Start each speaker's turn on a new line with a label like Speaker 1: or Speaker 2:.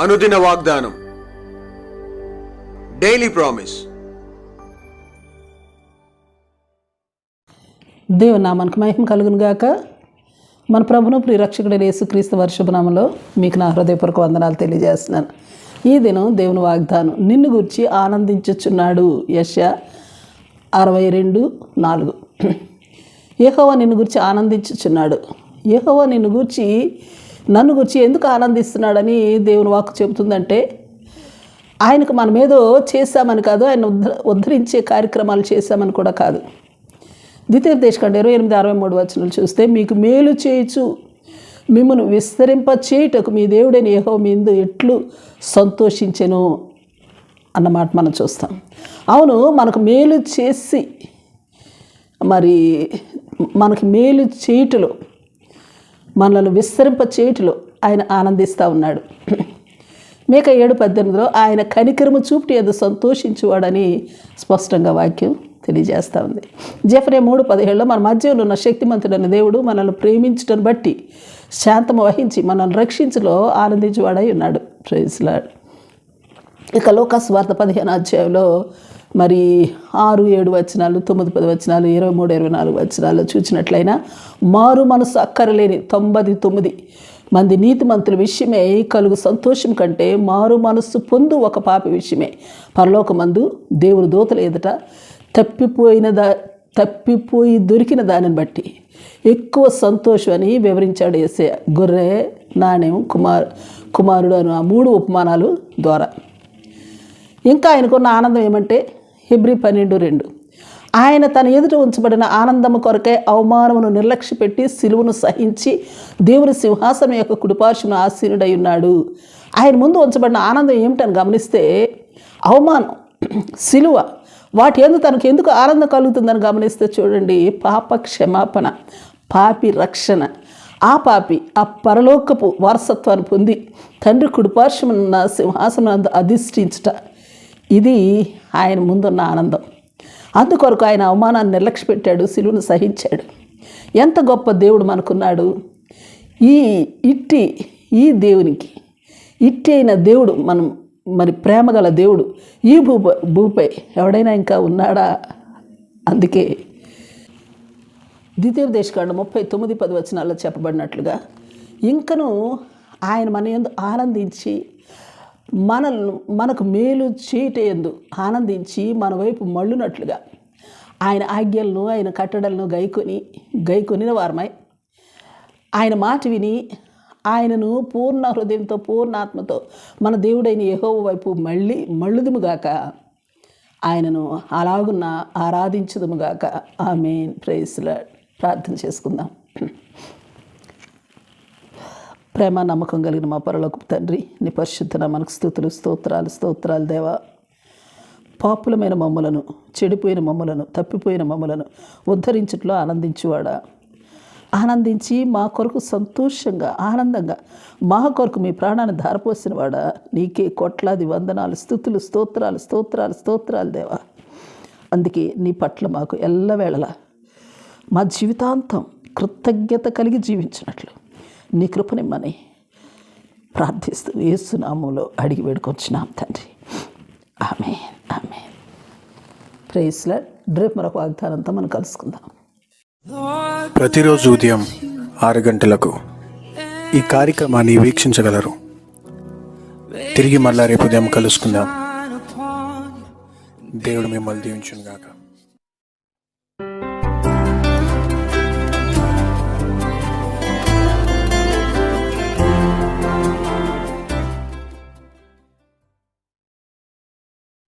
Speaker 1: అనుదిన వాగ్దానం. Daily promise
Speaker 2: దేవుని నామానికి మహిమ కలుగును గాక. మన ప్రభును ప్రియరక్షకుడైన యేసుక్రీస్తు వర్షభనామంలో మీకు నా హృదయపూర్వక వందనాలు తెలియజేస్తున్నాను. ఈ దినం దేవుని వాగ్దానం నిన్ను గురించి ఆనందించుచున్నాడు. యశ అరవై రెండు నాలుగు. ఏహోవా నిన్ను గురించి ఆనందించుచున్నాడు. ఏహోవా నిన్ను గురించి నన్ను గురించి ఎందుకు ఆనందిస్తున్నాడని దేవుని వాక్కు చెబుతుందంటే ఆయనకు మనం ఏదో చేశామని కాదు ఆయన ఉద్ధ ఉద్ధరించే కార్యక్రమాలు చేశామని కూడా కాదు. ద్వితీయ దేశకండ ఇరవై ఎనిమిది అరవై మూడు వచనాలు చూస్తే మీకు మేలు చేయొచ్చు మిమ్మల్ని విస్తరింప చేయుటకు మీ దేవుడైన ఏహో మీందు ఎట్లు సంతోషించెను అన్నమాట మనం చూస్తాం. అవును మనకు మేలు చేసి మరి మనకి మేలు చేయుటలో మనలను విస్తరింప చేయుటిలో ఆయన ఆనందిస్తూ ఉన్నాడు. మేక ఏడు పద్దెనిమిదిలో ఆయన కనికరము చూపుటి ఎదు సంతోషించువాడని స్పష్టంగా వాక్యం తెలియజేస్తూ ఉంది. జఫరే మూడు పదిహేడులో మన మధ్యలో ఉన్న శక్తిమంతుడైన దేవుడు మనల్ని ప్రేమించటం బట్టి శాంతము వహించి మనల్ని రక్షించలో ఆనందించేవాడై ఉన్నాడు. ప్రైజ్లాడ్ ఇక లోకాస్ వార్త పదిహేను అధ్యాయంలో మరి ఆరు ఏడు వచనాలు తొమ్మిది పది వచనాలు ఇరవై మూడు ఇరవై నాలుగు వచనాలు చూసినట్లయినా మారు మనసు అక్కరలేని తొంభై తొమ్మిది మంది నీతిమంతుల విషయమే కలుగు సంతోషం కంటే మారు మనస్సు పొందు ఒక పాప విషయమే. పరలోకమందు దేవుని దూతల ఎదుట తప్పిపోయిన దా తప్పిపోయి దొరికిన దానిని బట్టి ఎక్కువ సంతోషం అని వివరించాడు ఎస్ఏ గొర్రె నాణ్యం కుమార్ కుమారుడు అను ఆ మూడు ఉపమానాలు ద్వారా. ఇంకా ఆయనకున్న ఆనందం ఏమంటే హెబ్రి పన్నెండు రెండు. ఆయన తన ఎదుట ఉంచబడిన ఆనందము కొరకే అవమానమును నిర్లక్ష్య పెట్టి సిలువను సహించి దేవుని సింహాసనం యొక్క కుడిపార్శ్వను ఆసీనుడై ఉన్నాడు ఆయన ముందు ఉంచబడిన ఆనందం ఏమిటని గమనిస్తే అవమానం సిలువ వాటి ఎందు తనకు ఎందుకు ఆనందం కలుగుతుందని గమనిస్తే చూడండి పాప క్షమాపణ పాపి రక్షణ. ఆ పాపి ఆ పరలోకపు వారసత్వాన్ని పొంది తండ్రి కుడిపార్శ్వమున్న సింహాసనం అధిష్ఠించుట. ఇది ఆయన ముందున్న ఆనందం. అందుకొరకు ఆయన అవమానాన్ని నిర్లక్ష్య పెట్టాడు సహించాడు. ఎంత గొప్ప దేవుడు మనకున్నాడు. ఈ ఇట్టి ఈ దేవునికి ఇట్టి అయిన దేవుడు మనం మరి ప్రేమగల దేవుడు ఈ భూ భూపై ఎవడైనా ఇంకా ఉన్నాడా? అందుకే ద్వితీయ దేశకాండ ముప్పై తొమ్మిది పది వచనాల్లో చెప్పబడినట్లుగా ఇంకను ఆయన మన ఎందు ఆనందించి మన మనకు మేలు చేయటందు ఆనందించి మన వైపు మళ్ళునట్లుగా. ఆయన ఆజ్ఞలను ఆయన కట్టడలను గైకొని గైకొనిన వారమై ఆయన మాట విని ఆయనను పూర్ణ హృదయంతో పూర్ణాత్మతో మన దేవుడైన యెహోవా వైపు మళ్ళీ మళ్ళుదుముగాక. ఆయనను అలాగున్న ఆరాధించదుముగాక. ఆమె ప్రేసుల ప్రార్థన చేసుకుందాం. ప్రేమ నమ్మకం కలిగిన మా పరలోక తండ్రి నీ పరిశుద్ధన మనకు స్థుతులు స్తోత్రాలు స్తోత్రాలు దేవా. పాపులమైన మమ్మలను చెడిపోయిన మమ్మలను తప్పిపోయిన మమ్మలను ఉద్ధరించట్లో ఆనందించువాడా. ఆనందించి మా కొరకు సంతోషంగా ఆనందంగా మా కొరకు మీ ప్రాణాన్ని ధారపోసిన వాడా నీకే కోట్లాది వందనాలు స్థుతులు స్తోత్రాలు స్తోత్రాలు స్తోత్రాలు దేవా. అందుకే నీ పట్ల మాకు ఎల్లవేళలా మా జీవితాంతం కృతజ్ఞత కలిగి జీవించినట్లు. నీ కృపనిమ్మని ప్రార్థిస్తూ ఏసునామంలో అడిగి వేడుకొచ్చినాం తండ్రి. ఆమె ఆమె ప్రేస్ల రేపు మరొక వాగ్దానంతో మనం కలుసుకుందాం.
Speaker 3: ప్రతిరోజు ఉదయం ఆరు గంటలకు ఈ కార్యక్రమాన్ని వీక్షించగలరు. తిరిగి మళ్ళా రేపు ఉదయం కలుసుకుందాం. దేవుడు మిమ్మల్ని దీవించును గాక